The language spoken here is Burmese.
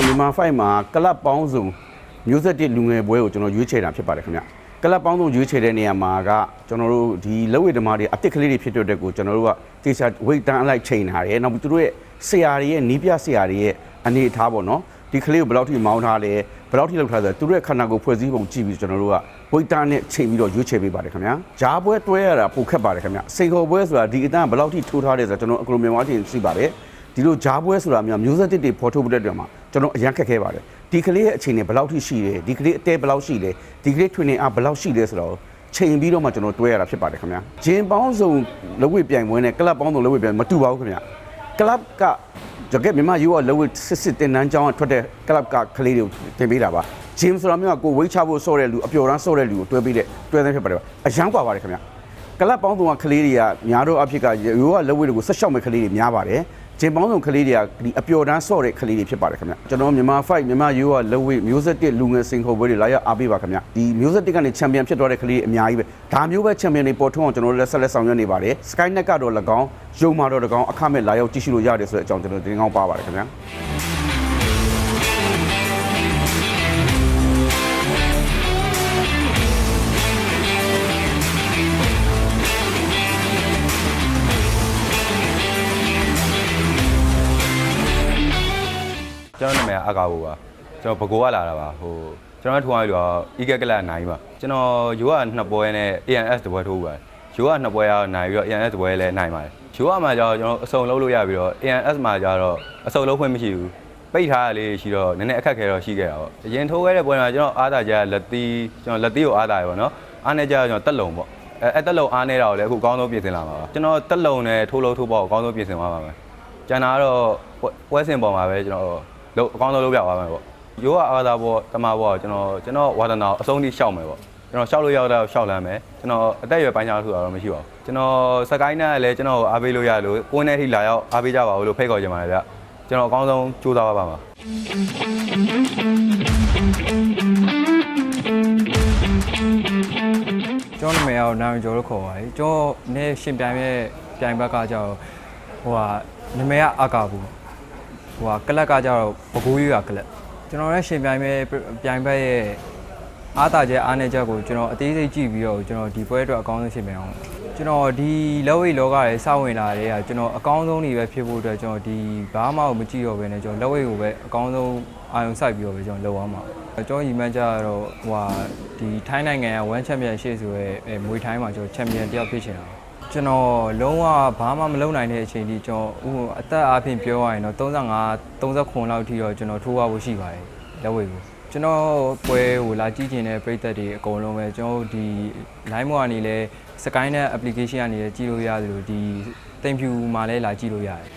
5မှာကလပ်ပေါင်းစုံမျိုးဆက်တစ်လူငယ်ပွဲကိုကျွန်တော်ရွေးချယ်တာဖြစ်ပါတယ်ခင်ဗျကလပ်ပေါင်းစုံရွေးချယ်တဲ့နေရာမှာကကျွန်တော်တို့ဒီလက်ဝဲဓမ္မတွေအစ်စ်ကလေးတွေဖြစ်တဲ့အတွက်ကိုကျွန်တော်တို့ကတေချာဝိတ်တန်းအလိုက်ချိန်ထားတယ်နောက်ပြီးသူတို့ရဲ့ဆရာတွေရဲ့နီးပြဆရာတွေရဲ့အနေအထားပေါ့နော်ဒီကလေးကိုဘယ်လောက်ထိမောင်းထားလဲဘယ်လောက်ထိလောက်ထားလဲသူတို့ရဲ့ခန္ဓာကိုယ်ဖွဲ့စည်းပုံကြည့်ပြီးကျွန်တော်တို့ကဝိတ်တန်းနဲ့ချိန်ပြီးတော့ရွေးချယ်ပေးပါတယ်ခင်ဗျာဂျားပွဲတွဲရတာပိုခက်ပါတယ်ခင်ဗျစိန်ခေါ်ပွဲဆိုတာဒီအတန်းဘယ်လောက်ထိထိုးထားလဲဆိုတော့ကျွန်တော်အကလိုမြန်မာချင်းသိပါတယ်ဒီလိုဂျားပွဲဆိုတာမျိုးမျိုးဆက်တစ်တွေဖော်ထုတ်ပြတဲ့အတွက်မှာ ကျွန်တော်အရန်ခက်ခဲပါတယ်ဒီကလေးရဲ့အခြေအနေဘယ်လောက်ထိရှိလဲဒီကလေးအသေးဘယ်လောက်ရှိလဲဒီကလေး training အားဘယ်လောက်ရှိလဲဆိုတော့ချိန်ပြီးတော့မှကျွန်တော်တွဲရတာဖြစ်ပါတယ်ခင်ဗျာဂျင်းပေါင်းစုံလက်ဝဲပြိုင်ပွဲနဲ့ကလပ်ပေါင်းစုံလက်ဝဲပြိုင်မတူပါဘူးခင်ဗျာကလပ်ကကြကဲမြန်မာယူကလက်ဝဲစစ်စစ်တင်နန်းကျောင်းကထွက်တဲ့ကလပ်ကကလေးတွေကိုတင်ပေးတာပါဂျင်းဆိုတာမျိုးကကိုဝိတ်ချဖို့စော့တဲ့လူအပျော်တန်းစော့တဲ့လူကိုတွဲပေးတဲ့တွဲတဲ့ဖြစ်ပါတယ်ပါအရန်กว่าပါတယ်ခင်ဗျာ ကလပ်ပေါင်းစုံကကလေးတွေကများတော့အဖြစ်ကရိုးကလက်ဝဲတွေကိုဆက်လျှောက်မဲ့ကလေးတွေများပါတယ် ဂျင်ပေါင်းစုံကလေးတွေကဒီအပျော်တန်းဆော့တဲ့ကလေးတွေဖြစ်ပါတယ်ခင်ဗျကျွန်တော်မြန်မာ fight မြန်မာရိုးကလက်ဝဲမျိုးဆက်တစ်လူငယ်စင်ခုံပွဲတွေလာရအားပေးပါခင်ဗျဒီမျိုးဆက်တစ်ကနေချန်ပီယံဖြစ်သွားတဲ့ကလေးတွေအများကြီးပဲဒါမျိုးပဲချန်ပီယံတွေပေါ်ထွန်းအောင်ကျွန်တော်တို့လက်ဆက်လက်ဆောင်ရွက်နေပါတယ် Skynet ကတော့၎င်းရုံမာတော့၎င်းအခမဲ့လာရောက်ကြည့်ရှုလို့ရတယ်ဆိုတဲ့အကြောင်းကျွန်တော်တင်ကောင်းပါပါတယ်ခင်ဗျာ ကျွန်တော်နာမည်ကအကာဘူပါကျွန်တော်ဘကိုကလာတာပါဟိုကျွန်တော်ထူအောင်လို့အီကက်ကလနိုင်ပါကျွန်တော်ယူကနှစ်ပွဲနဲ့ ANS တပွဲထိုးပါတယ်ယူကနှစ်ပွဲရနိုင်ပြီးတော့ ANS တပွဲလည်းနိုင်ပါတယ်ယူကမှာကျတော့ကျွန်တော်အစုံလုံးလို့ရပြီးတော့ ANS မှာကျတော့အစုံလုံးခွင့်မရှိဘူးပိတ်ထားရလေးရှိတော့နည်းနည်းအခက်ခဲတော့ရှိခဲ့တာပေါ့အရင်ထိုးခဲ့တဲ့ပွဲမှာကျွန်တော်အားသာကြလက်သီးကျွန်တော်လက်သီးကိုအားသာရပါတော့အားနေကြတော့ကျွန်တော်တက်လုံပေါ့အဲအဲ့တက်လုံအားနေတာကိုလည်းအခုအကောင်းဆုံးပြင်ဆင်လာပါပါကျွန်တော်တက်လုံနဲ့ထိုးလို့ထိုးပေါ့အကောင်းဆုံးပြင်ဆင်သွားပါမယ်ကျန်တာကတော့ပွဲစဉ်ပေါ်မှာပဲကျွန်တော် လို့အကောင်းဆုံးလုပ်ပြပါမယ်ပေါ့ရိုးကအားသာပေါ့တမပေါ့ကျွန်တော်ကျွန်တော်ဝါသနာအဆုံးထိရှောက်မယ်ပေါ့ကျွန်တော်ရှောက်လို့ရောက်တော့ရှောက်လမ်းမယ်ကျွန်တော်အသက်အရွယ်ပိုင်းခြားထူတာတော့မရှိပါဘူးကျွန်တော်စကိုင်းနဲ့လည်းကျွန်တော်အားပေးလို့ရလို့ကိုယ်နဲ့ထိလာရောက်အားပေးကြပါဦးလို့ဖိတ်ခေါ်ချင်ပါတယ်ဗျကျွန်တော်အကောင်းဆုံးကြိုးစားပါပါမှာကျွန်တော်နာမည်ကတော့နာမည်ကျော်လို့ခေါ်ပါတယ်ကျွန်တော်နဲ့ရှင်ပြိုင်ရဲ့ပြိုင်ဘက်ကကျတော့ဟိုဟာနာမည်ကအာကာဘူး ဟိုဟာကလပ်ကကျတော့ဘကူးကြီးကကလပ်ကျွန်တော်နဲ့ရှင်ပြိုင်ရဲ့ပြိုင်ဘက်ရဲ့အားတာချက်အားနေချက်ကိုကျွန်တော်အသေးစိတ်ကြည့်ပြီးတော့ကျွန်တော်ဒီပွဲအတွက်အကောင်းဆုံးရှင်ပြိုင်အောင်ကျွန်တော်ဒီလောဝိလောကရဲ့စဝင်လာတဲ့ကကျွန်တော်အကောင်းဆုံးနေပဲဖြစ်ဖို့အတွက်ကျွန်တော်ဒီဘာမှမကြည့်တော့ဘဲနဲ့ကျွန်တော်လောဝိကိုပဲအကောင်းဆုံးအာရုံစိုက်ပြီးတော့ပဲကျွန်တော်လုပ်အောင်ပါကျွန်တော်ညီမကြတော့ဟိုဟာဒီထိုင်းနိုင်ငံက1 champion ရှေ့ဆိုရဲအဲမွေထိုင်းမှာကျွန်တော် champion တယောက်ဖြစ်ချင်တာ ကျွန်တော်လုံးဝဘာမှမလုပ်နိုင်တဲ့အချိန်ထိကျွန်တော်ဥအသက်အားဖြင့်ပြောရရင်တော့35 39လောက်ထိတော့ကျွန်တော်ထိုးရဖို့ရှိပါတယ်လက်ဝဲကိုကျွန်တော်ပွဲဟိုလာကြည့်ကျင်တဲ့ပြည်သက်တွေအကုန်လုံးပဲကျွန်တော်ဒီ line မောကနေလဲ Skynet application ကနေလဲကြည့်လို့ရတယ်လို့ဒီ thank you မှာလဲလာကြည့်လို့ရတယ်